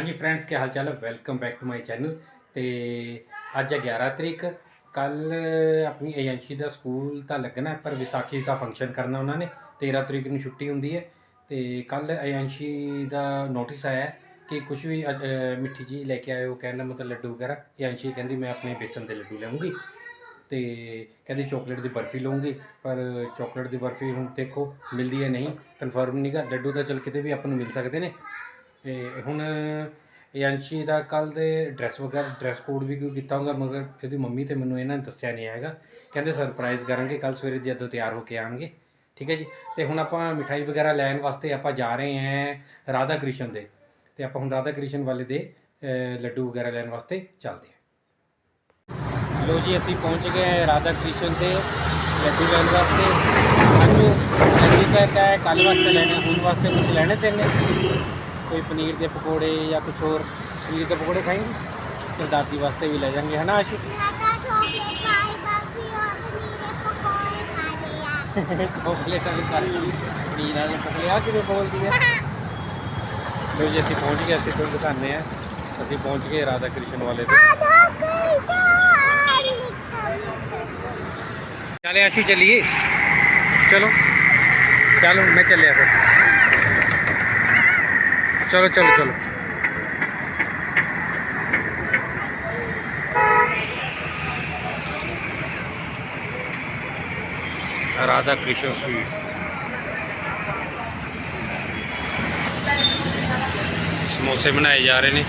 ਹਾਂਜੀ ਫਰੈਂਡਸ ਕੀ ਹਾਲ ਚਾਲ? ਹੈ welcome back to my channel ਤੇ ਅੱਜ ਹੈ 11 ਤਰੀਕ। ਕੱਲ ਆਪਣੀ ਏਜੰਸੀ ਦਾ ਸਕੂਲ ਤਾਂ ਲੱਗਣਾ ਪਰ ਵਿਸਾਖੀ ਦਾ ਫੰਕਸ਼ਨ ਕਰਨਾ ਉਹਨਾਂ ਨੇ। 13 ਤਰੀਕ ਨੂੰ ਛੁੱਟੀ ਹੁੰਦੀ ਹੈ। ਤੇ ਕੱਲ ਏਜੰਸੀ ਦਾ ਨੋਟਿਸ ਆਇਆ ਕਿ ਕੁਝ ਵੀ ਅੱਜ, ਮਿੱਠੀ ਜੀ ਲੈ ਕੇ ਆਇਓ ਕਹਿੰਦਾ ਮਤਲਬ ਲੱਡੂ ਵਗੈਰਾ। ਏਜੰਸੀ ਕਹਿੰਦੀ ਮੈਂ ਆਪਣੇ ਬੇਸਨ ਦੇ ਲੱਡੂ ਲਿਆਉਂਗੀ ਤੇ ਕਹਿੰਦੀ ਚਾਕਲੇਟ ਦੀ ਬਰਫੀ ਲਵਾਂਗੀ। ਪਰ ਚਾਕਲੇਟ ਦੀ ਬਰਫੀ ਹੁਣ ਦੇਖੋ ਮਿਲਦੀ ਹੈ ਨਹੀਂ। ਕਨਫਰਮ ਨਹੀਂਗਾ ਲੱਡੂ ਤਾਂ ਚਲ ਕਿਤੇ ਵੀ ਆਪਾਂ ਨੂੰ ਮਿਲ ਸਕਦੇ ਨੇ। ਤੇ ਹੁਣ ਏਜੰਸੀ ਦਾ ਕੱਲ ਦੇ ਡਰੈਸ ਵਗੈਰਾ ਡਰੈਸ ਕੋਡ ਵੀ ਕੋਈ ਕੀਤਾ ਹੋਗਾ ਮਗਰ ਇਹਦੀ ਮੰਮੀ ਤੇ ਮੈਨੂੰ ਇਹਨਾਂ ਨੇ ਦੱਸਿਆ ਨਹੀਂ ਹੈਗਾ। ਕਹਿੰਦੇ ਸਰਪ੍ਰਾਈਜ਼ ਕਰਾਂਗੇ ਕੱਲ ਸਵੇਰੇ ਜਦੋਂ ਤਿਆਰ ਹੋ ਕੇ ਆਣਗੇ ਠੀਕ ਹੈ ਜੀ? ਤੇ ਹੁਣ ਆਪਾਂ ਮਿਠਾਈ ਵਗੈਰਾ ਲੈਣ ਵਾਸਤੇ ਆਪਾਂ ਜਾ ਰਹੇ ਹਾਂ ਰਾਧਾ ਕ੍ਰਿਸ਼ਨ ਦੇ। ਤੇ ਆਪਾਂ ਹੁਣ ਰਾਧਾ ਕ੍ਰਿਸ਼ਨ ਵਾਲੇ ਦੇ ਲੱਡੂ ਵਗੈਰਾ ਲੈਣ ਵਾਸਤੇ ਚੱਲਦੇ ਹਾਂ। ਲੋ ਜੀ, ਅਸੀਂ ਪਹੁੰਚ ਗਏ ਰਾਧਾ ਕ੍ਰਿਸ਼ਨ ਦੇ ਲੱਡੂ ਲੈਣ ਵਾਸਤੇ। ਸਾਨੂੰ ਲੱਡੂ ਕਹਿ ਕੱਲ ਵਾਸਤੇ ਲੈਣੇ ਹੁਣ ਵਾਸਤੇ ਕੁਝ ਲੈਣੇ ਤੈਨੇ? کوئی پنیر کے پکوڑے یا کچھ اور پنیر کے پکوڑے کھائیں پھر دردی واسطے بھی لے جائیں گے ہے نا آشو پکڑے پکڑے آپ بولتی ہے جو ابھی پہنچ گئے تو دکھا اے پہنچ گئے رادا کشن والے آشو چلیے چلو چل میں چلیا پھر ਚਲੋ ਚਲੋ ਚਲੋ। ਰਾਧਾ ਕ੍ਰਿਸ਼ਨ ਸਵੀਟਸ। ਸਮੋਸੇ ਬਣਾਏ ਜਾ ਰਹੇ ਨੇ।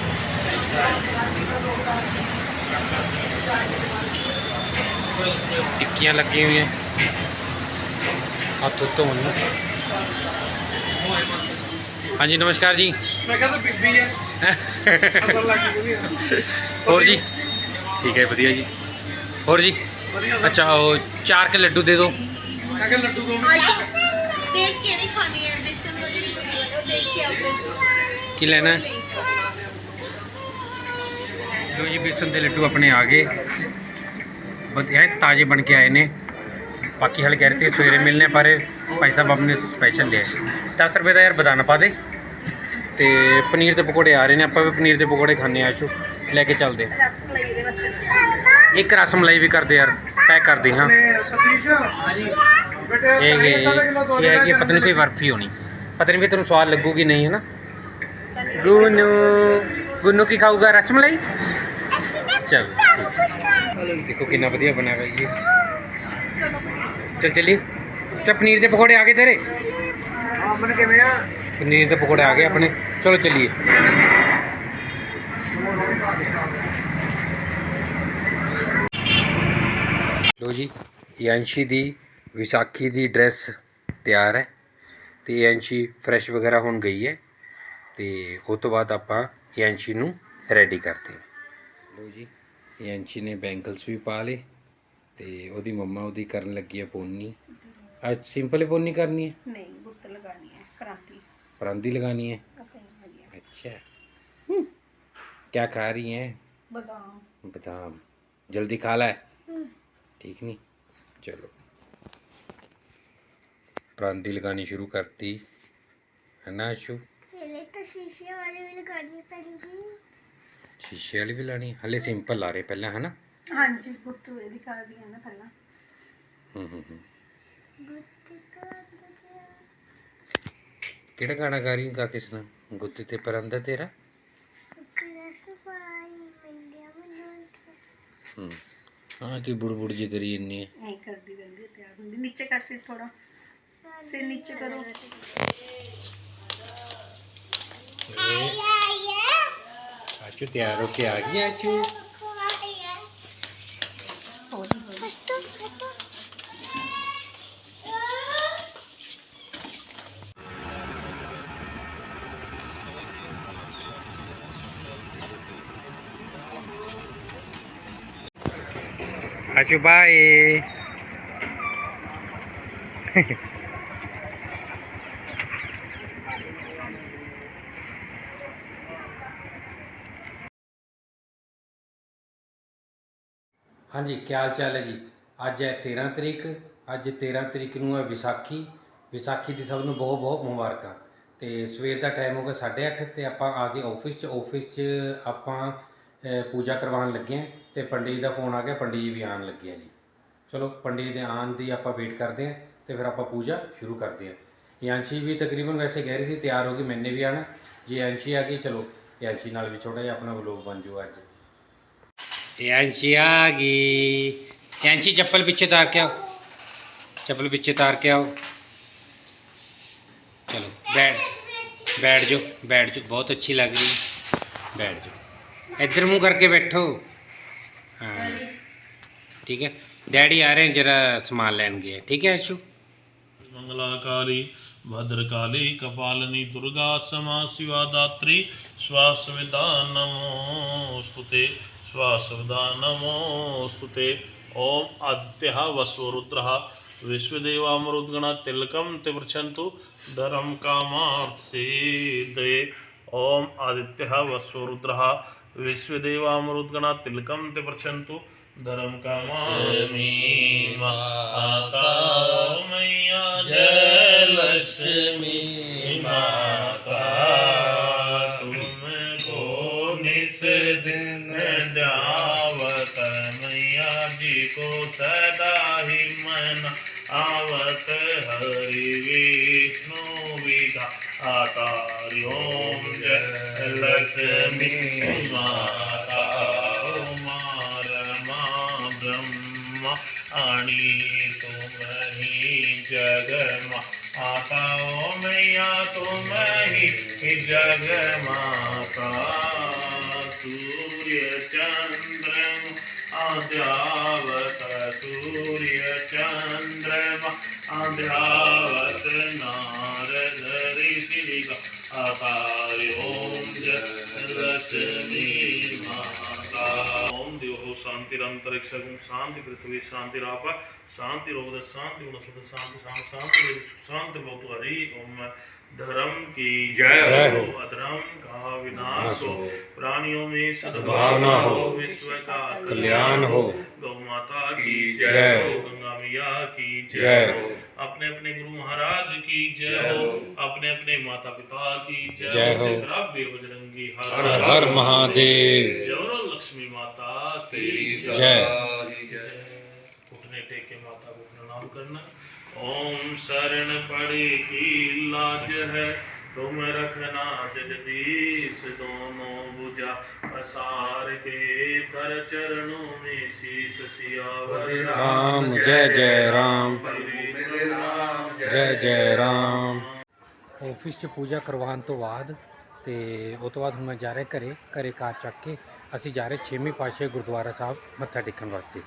ਟਿੱਕੀਆਂ ਲੱਗੀਆਂ ਹੋਈਆਂ। ਹੱਥ ਧੋਣ ਨੂੰ। ਹਾਂਜੀ ਨਮਸਕਾਰ ਜੀ। ਮੈਂ ਕਹਿੰਦਾ ਬੀਬੀ ਹੈ ਲੱਗ ਗਈ ਹੋਰ ਜੀ? ਠੀਕ ਹੈ ਵਧੀਆ ਜੀ। ਹੋਰ ਜੀ? ਅੱਛਾ ਉਹ ਚਾਰ ਕੇ ਲੱਡੂ ਦੇ ਦਿਓ। ਮੈਂ ਕਿਹਾ ਲੱਡੂ ਦੋ। ਦੇਖ ਕਿਹੜੀ ਖਾਣੀ ਹੈ ਬੇਸਨ ਵਾਲੀ ਉਹ ਦੇਖ ਕੇ ਆਓ। ਕੀ ਲੈਣਾ? ਲੋ ਜੀ ਬੇਸਨ ਦੇ ਲੱਡੂ ਆਪਣੇ ਆ ਗਏ। ਵਧੀਆ ਤਾਜ਼ੇ ਬਣ ਕੇ ਆਏ ਨੇ। ਬਾਕੀ ਹਲ ਕਹਿ ਰਹੇ ਤੇ ਸਵੇਰੇ ਮਿਲਨੇ ਪਰ ਇਹ ਭਾਈ ਸਾਹਿਬ ਆਪਣੇ ਸਪੈਸ਼ਲ ਲਿਆ 10 ਰੁਪਏ ਦਾ ਯਾਰ ਬਦਾਨਾ ਪਾ ਦੇ। ਤੇ ਪਨੀਰ ਦੇ ਪਕੌੜੇ ਆ ਰਹੇ ਨੇ ਆਪਾਂ ਵੀ ਪਨੀਰ ਦੇ ਪਕੌੜੇ ਖਾਣੇ ਆ ਆਸ਼ੂ। ਲੈ ਕੇ ਚੱਲਦੇ ਵਾਸਤੇ ਇੱਕ ਰਸ ਮਲਾਈ ਵੀ ਕਰਦੇ ਯਾਰ ਪੈਕ ਕਰਦੇ ਹਾਂ। ਸਤੀਸ਼ ਹਾਂਜੀ। ਇਹ ਇਹ ਹੈ ਕਿ ਪਤਾ ਨਹੀਂ ਕੋਈ ਬਰਫੀ ਹੋਣੀ। ਪਤਾ ਨਹੀਂ ਵੀ ਤੁਹਾਨੂੰ ਸਵਾਦ ਲੱਗੂਗੀ ਨਹੀਂ ਹੈ ਨਾ ਗੁੰਨੂ ਗੁੰਨੂ ਕੀ ਖਾਊਗਾ ਰਸ ਮਲਾਈ ਚਲ ਦੇਖੋ ਕਿੰਨਾ ਵਧੀਆ ਬਣਾ ਹੈ ਇਹ। ਚਲ ਚਲੀਏ। ਤੇ ਪਨੀਰ ਦੇ ਪਕੌੜੇ ਆ ਗਏ ਤੇਰੇ? ਹਾਂ ਮਨ ਕਿਵੇਂ ਆ? ਪਨੀਰ ਦੇ ਪਕੌੜੇ ਆ ਗਏ ਆਪਣੇ। ਚਲੋ ਚੱਲੀਏ। ਲੋ ਜੀ ਯਾਂਸ਼ੀ ਦੀ, ਵਿਸਾਖੀ ਦੀ ਡਰੈਸ ਤਿਆਰ ਹੈ ਤੇ ਯਾਂਸ਼ੀ ਫਰੈਸ਼ ਵਗੈਰਾ ਹੋਣ ਗਈ ਹੈ ਤੇ ਉਸ ਤੋਂ ਬਾਅਦ ਆਪਾਂ ਯੰਸ਼ੀ ਨੂੰ ਰੈਡੀ ਕਰਦੇ ਲੋ ਜੀ ਯਾਂਸ਼ੀ ਨੇ ਬੈਂਗਲਸ ਵੀ ਪਾ ਲਏ ਤੇ ਉਹਦੀ ਮੰਮਾ ਉਹਦੀ ਕਰਨ ਲੱਗੀ ਹੈ ਪੋਨੀ। ਅੱਜ ਸਿੰਪਲ ਪੋਨੀ ਕਰਨੀ ਹੈ? ਨਹੀਂ, ਬੁੱਤ ਲਗਾਣੀ ਹੈ ਕ੍ਰਾਂਤੀ फरांदी लगानी है अच्छा क्या खा रही हैं बादाम बादाम जल्दी खा ला है ठीक नहीं चलो परांदी लगानी शुरू करती है ना आशु शीशे वाली भी लगानी शीशे वाली भी लानी हले सिंपल ला रहे पहले है ना हाँ जी गुप्त दिखा दी है ना पहला हम्म हम्म हम्म ਕਿਹੜਾ ਗਾਣਾ ਗਾ ਰਹੀ ਗਾ ਕਿਸ ਨਾਲ ਗੁੱਤੇ ਤੇ ਪਰੰਦਾ ਤੇਰਾ? ਹਾਂ। ਕੀ ਬੁੜਬੁੜ ਜੀ ਕਰੀ ਇੰਨੀ ਹੈ ਕਰਦੀ ਰਹਿੰਦੀ ਹੈ, ਹੁੰਦੀ। ਨੀਚੇ ਕਰ ਸਿਰ ਥੋੜਾ ਸਿਰ ਨੀਚੇ ਕਰੋ। ਆਚੂ ਤਿਆਰ ਹੋ ਕੇ ਆ ਗਈ ਆਚੂ ਆਚੂ ਹਾਂਜੀ, ਕੀ ਹਾਲ ਚਾਲ ਹੈ ਜੀ? ਅੱਜ ਹੈ 13 ਤਰੀਕ। ਅੱਜ 13 ਤਰੀਕ ਨੂੰ ਹੈ ਵਿਸਾਖੀ। ਵਿਸਾਖੀ ਦੀ ਸਭ ਨੂੰ ਬਹੁਤ ਬਹੁਤ ਮੁਬਾਰਕਾਂ। ਤੇ ਸਵੇਰ ਦਾ ਟਾਈਮ ਹੋ ਗਿਆ 8:30 ਤੇ ਆਪਾਂ ਆ ਗਏ ਆਫਿਸ 'ਚ। ਆਫਿਸ 'ਚ ਆਪਾਂ ਪੂਜਾ ਕਰਵਾਉਣ ਲੱਗੇ ਹਾਂ। ਤੇ ਪੰਡਿਤ ਦਾ ਫੋਨ ਆ ਗਿਆ, ਪੰਡਿਤ ਜੀ ਵੀ ਆਣ ਲੱਗਿਆ ਜੀ। ਚਲੋ, ਪੰਡਿਤ ਦੇ ਆਣ ਦੀ ਆਪਾਂ ਵੇਟ ਕਰਦੇ ਆ ਤੇ ਫਿਰ ਆਪਾਂ ਪੂਜਾ ਸ਼ੁਰੂ ਕਰਦੇ ਆ ਯਾਂਸ਼ੀ ਵੀ ਤਕਰੀਬਨ ਵੈਸੇ ਗਹਿਰੀ ਸੀ, ਤਿਆਰ ਹੋ ਗਈ ਮੈਨੇ ਵੀ ਆਣਾ ਜੇ ਯਾਂਸ਼ੀ ਆ ਗਈ, ਚਲੋ ਯਾਂਸ਼ੀ ਨਾਲ ਵੀ ਛੋਟਾ ਜਿਹਾ ਆਪਣਾ ਵਲੋਗ ਬਣ ਜੂ ਅੱਜ। ਯਾਂਸ਼ੀ ਆ ਗਈ। ਯਾਂਸ਼ੀ ਚੱਪਲ ਪਿੱਛੇ ਤਾਰ ਕੇ ਆਓ। ਚੱਪਲ ਪਿੱਛੇ ਤਾਰ ਕੇ ਆਓ। ਚਲੋ, ਬੈਠ ਬੈਠ ਜਾਓ ਬੈਠ ਜਾਓ। ਬਹੁਤ ਅੱਛੀ ਲੱਗ ਰਹੀ ਬੈਠ ਜਾਓ। ਇੱਧਰ ਮੂੰਹ ਕਰਕੇ ਬੈਠੋ। हाँ ठीक है डैडी आ रहे हैं जरा सामान लेन गए हैं। ठीक है अशु मंगलाकारी भद्रकाली कपालिनी दुर्गा समा शिवा दात्री स्वासविदा नमोस्तुते स्वासविदा नमोस्तुते ओम आदित्य वसुरुद्र विश्वदेवामरुद्गण तिलकम तिवृछन्तु धर्म कामार्थिदये ओम आदित्य वसुरुद्र विश्वदेवामरुद्गण तिलकम तिवृछन्तु धर्म कामामि माता शांतिरंतरिक्षगुण शांति पृथ्वी शांतिराप शांति रोग शांति गुण शांति शांति शांति शांति भवतु हरि ओम धर्म की जय हो। अधर्म का विनाश हो प्राणियों में सद्भावना हो। विश्व का कल्याण हो। गौ माता की जय जय हो। हो गंगा मैया की जय जय हो। اپنے اپنے گرو مہاراج کی جے ہو اپنے اپنے ماتا پتا کی جے ہو بے بجرنگی ہر ہر مہادیو جور لکشمی ماتا تیری جے اٹھنے ٹیکے ماتا کو پرنام کرنا اوم شرن پڑے کی لاج ہے تم رکھنا جگدیش دونوں بجا پسار کے پر چرنوں میں شیش سیاور رام جے جے رام پری ਜੈ ਜੈ ਰਾਮ। ਆਫਿਸ 'ਚ ਪੂਜਾ ਕਰਵਾਉਣ ਤੋਂ ਬਾਅਦ ਤੇ ਉਹ ਤੋਂ ਬਾਅਦ ਹੁਣ ਮੈਂ ਜਾ ਰਿਹਾ ਘਰੇ ਘਰੇ ਕਾਰ ਚੱਕ ਕੇ ਅਸੀਂ ਜਾ ਰਹੇ ਛੇਵੀਂ ਪਾਤਸ਼ਾਹੀ ਗੁਰਦੁਆਰਾ ਸਾਹਿਬ ਮੱਥਾ ਟੇਕਣ ਵਾਸਤੇ।